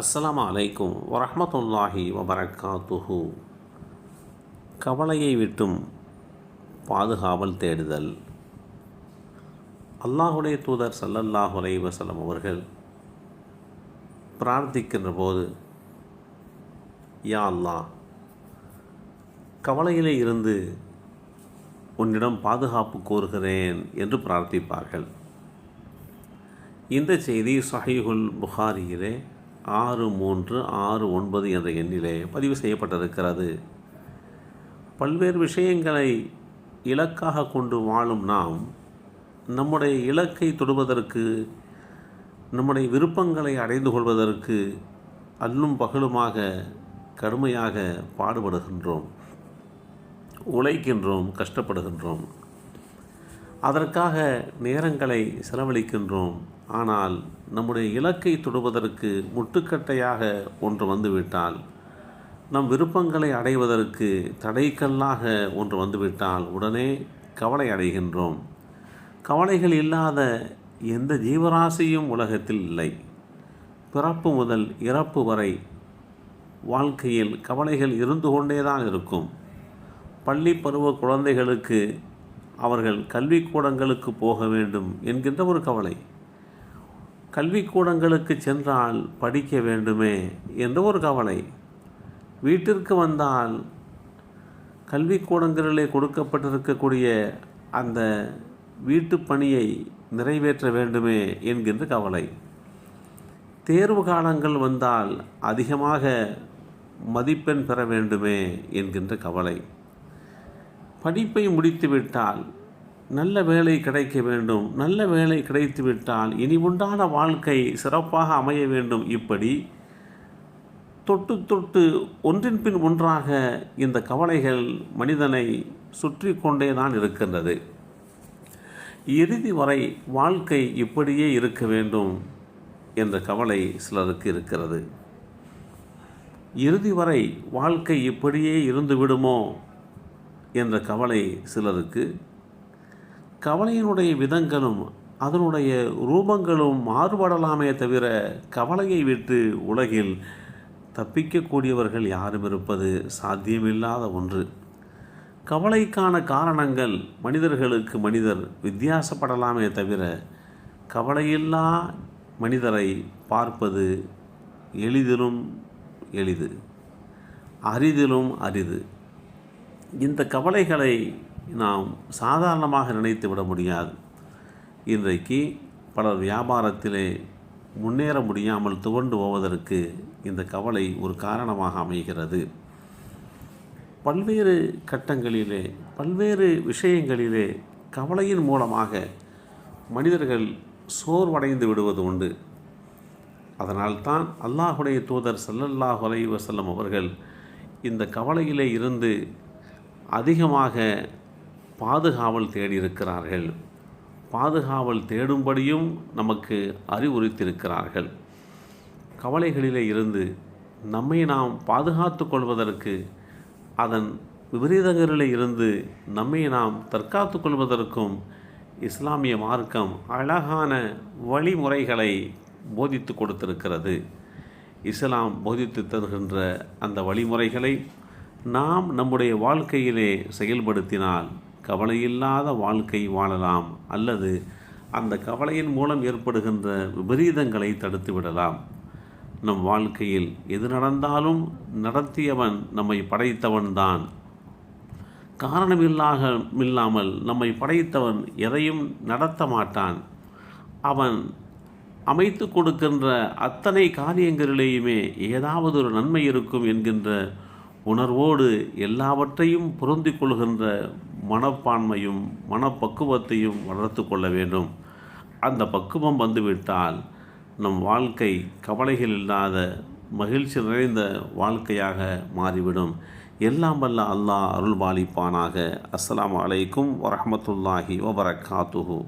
அஸ்லாம் அலைக்கும் வரஹ்மத்துல்லாஹி வபரகாத்துஹு. கவலையை விட்டும் பாதுகாவல் தேடுதல். அல்லாஹுடைய தூதர் சல்லல்லாஹு அலை வசலம் அவர்கள் பிரார்த்திக்கின்ற போது யா அல்லாஹ் கவலையிலே இருந்து உன்னிடம் பாதுகாப்பு கோருகிறேன் என்று பிரார்த்திப்பார்கள். இந்த செய்தி சஹீஹுல் புகாரியிலே ஆறு மூன்று ஆறு ஒன்பது என்ற எண்ணிலே பதிவு செய்யப்பட்டிருக்கிறது. பல்வேறு விஷயங்களை இலக்காக கொண்டு வாழும் நாம் நம்முடைய இலக்கை தொடுவதற்கு நம்முடைய விருப்பங்களை அடைந்து கொள்வதற்கு அல்லும் பகலுமாக கடுமையாக பாடுபடுகின்றோம் உழைக்கின்றோம் கஷ்டப்படுகின்றோம். அதற்காக நேரங்களை செலவழிக்கின்றோம். ஆனால் நம்முடைய இலக்கை தொடுவதற்கு முட்டுக்கட்டையாக ஒன்று வந்துவிட்டால் நம் விருப்பங்களை அடைவதற்கு தடைக்கல்லாக ஒன்று வந்துவிட்டால் உடனே கவலை அடைகின்றோம். கவலைகள் இல்லாத எந்த ஜீவராசியும் உலகத்தில் இல்லை. பிறப்பு முதல் இறப்பு வரை வாழ்க்கையில் கவலைகள் இருந்து கொண்டேதான் இருக்கும். பள்ளி பருவ குழந்தைகளுக்கு அவர்கள் கல்விக்கூடங்களுக்கு போக வேண்டும் என்கின்ற ஒரு கவலை. கல்விக்கூடங்களுக்கு சென்றால் படிக்க வேண்டுமே என்ற ஒரு கவலை. வீட்டிற்கு வந்தால் கல்விக்கூடங்களிலே கொடுக்கப்பட்டிருக்கக்கூடிய அந்த வீட்டு பணியை நிறைவேற்ற வேண்டுமே என்கின்ற கவலை. தேர்வு காலங்கள் வந்தால் அதிகமாக மதிப்பெண் பெற வேண்டுமே என்கின்ற கவலை. படிப்பை முடித்துவிட்டால் நல்ல வேலை கிடைக்க வேண்டும். நல்ல வேலை கிடைத்துவிட்டால் இனி உண்டான வாழ்க்கை சிறப்பாக அமைய வேண்டும். இப்படி தொட்டு தொட்டு ஒன்றின் பின் ஒன்றாக இந்த கவலைகள் மனிதனை சுற்றி கொண்டே தான் இருக்கின்றது. இறுதி வரை வாழ்க்கை இப்படியே இருக்க வேண்டும் என்ற கவலை சிலருக்கு இருக்கிறது. இறுதி வரை வாழ்க்கை இப்படியே இருந்து விடுமோ என்ற கவலை சிலருக்கு. கவலையினுடைய விதங்களும் அதனுடைய ரூபங்களும் மாறுபடலாமே தவிர கவலையை விட்டு உலகில் தப்பிக்கக்கூடியவர்கள் யாரும் இருப்பது சாத்தியமில்லாத ஒன்று. கவலைக்கான காரணங்கள் மனிதர்களுக்கு மனிதர் வித்தியாசப்படலாமே தவிர கவலையில்லா மனிதரை பார்ப்பது எளிதிலும் எளிது அரிதிலும் அரிது. இந்த கவலைகளை நாம் சாதாரணமாக நினைத்து விட முடியாது. இன்றைக்கு பலர் வியாபாரத்திலே முன்னேற முடியாமல் துவண்டு போவதற்கு இந்த கவலை ஒரு காரணமாக அமைகிறது. பல்வேறு கட்டங்களிலே பல்வேறு விஷயங்களிலே கவலையின் மூலமாக மனிதர்கள் சோர்வடைந்து விடுவது உண்டு. அதனால்தான் அல்லாஹுடைய தூதர் சல்லல்லாஹ் அலைவசல்லம் அவர்கள் இந்த கவலையிலே இருந்து அதிகமாக பாதுகாவல் தேடியிருக்கிறார்கள் பாதுகாவல் தேடும்படியும் நமக்கு அறிவுறுத்தியிருக்கிறார்கள். கவலைகளிலே இருந்து நம்மை நாம் பாதுகாத்து கொள்வதற்கு அதன் விபரீதங்களிலே இருந்து நம்மை நாம் தற்காத்து கொள்வதற்கும் இஸ்லாமிய மார்க்கம் அழகான வழிமுறைகளை போதித்து கொடுத்திருக்கிறது. இஸ்லாம் போதித்து தருகின்ற அந்த வழிமுறைகளை நாம் நம்முடைய வாழ்க்கையிலே செயல்படுத்தினால் கவலையில்லாத வாழ்க்கை வாழலாம் அல்லது அந்த கவலையின் மூலம் ஏற்படுகின்ற விபரீதங்களை தடுத்து விடலாம். நம் வாழ்க்கையில் எது நடந்தாலும் நடத்தியவன் நம்மை படைத்தவன்தான் காரணமில்லாக இல்லாமல் நம்மை படைத்தவன் எதையும் நடத்த மாட்டான். அவன் அமைத்து கொடுக்கின்ற அத்தனை காரியங்களிலேயுமே ஏதாவது ஒரு நன்மை இருக்கும் என்கின்ற உணர்வோடு எல்லாவற்றையும் பொருந்தி கொள்கின்ற மனப்பான்மையும் மனப்பக்குவத்தையும் வளர்த்து கொள்ள வேண்டும். அந்த பக்குவம் வந்துவிட்டால் நம் வாழ்க்கை கவலைகள் இல்லாத மகிழ்ச்சி நிறைந்த வாழ்க்கையாக மாறிவிடும். எல்லாம் வல்ல அல்லாஹ் அருள்பாலிப்பானாக அஸ்லாம் வலைக்கும் வரமத்துல்லாஹி வபரகாத்துஹூ.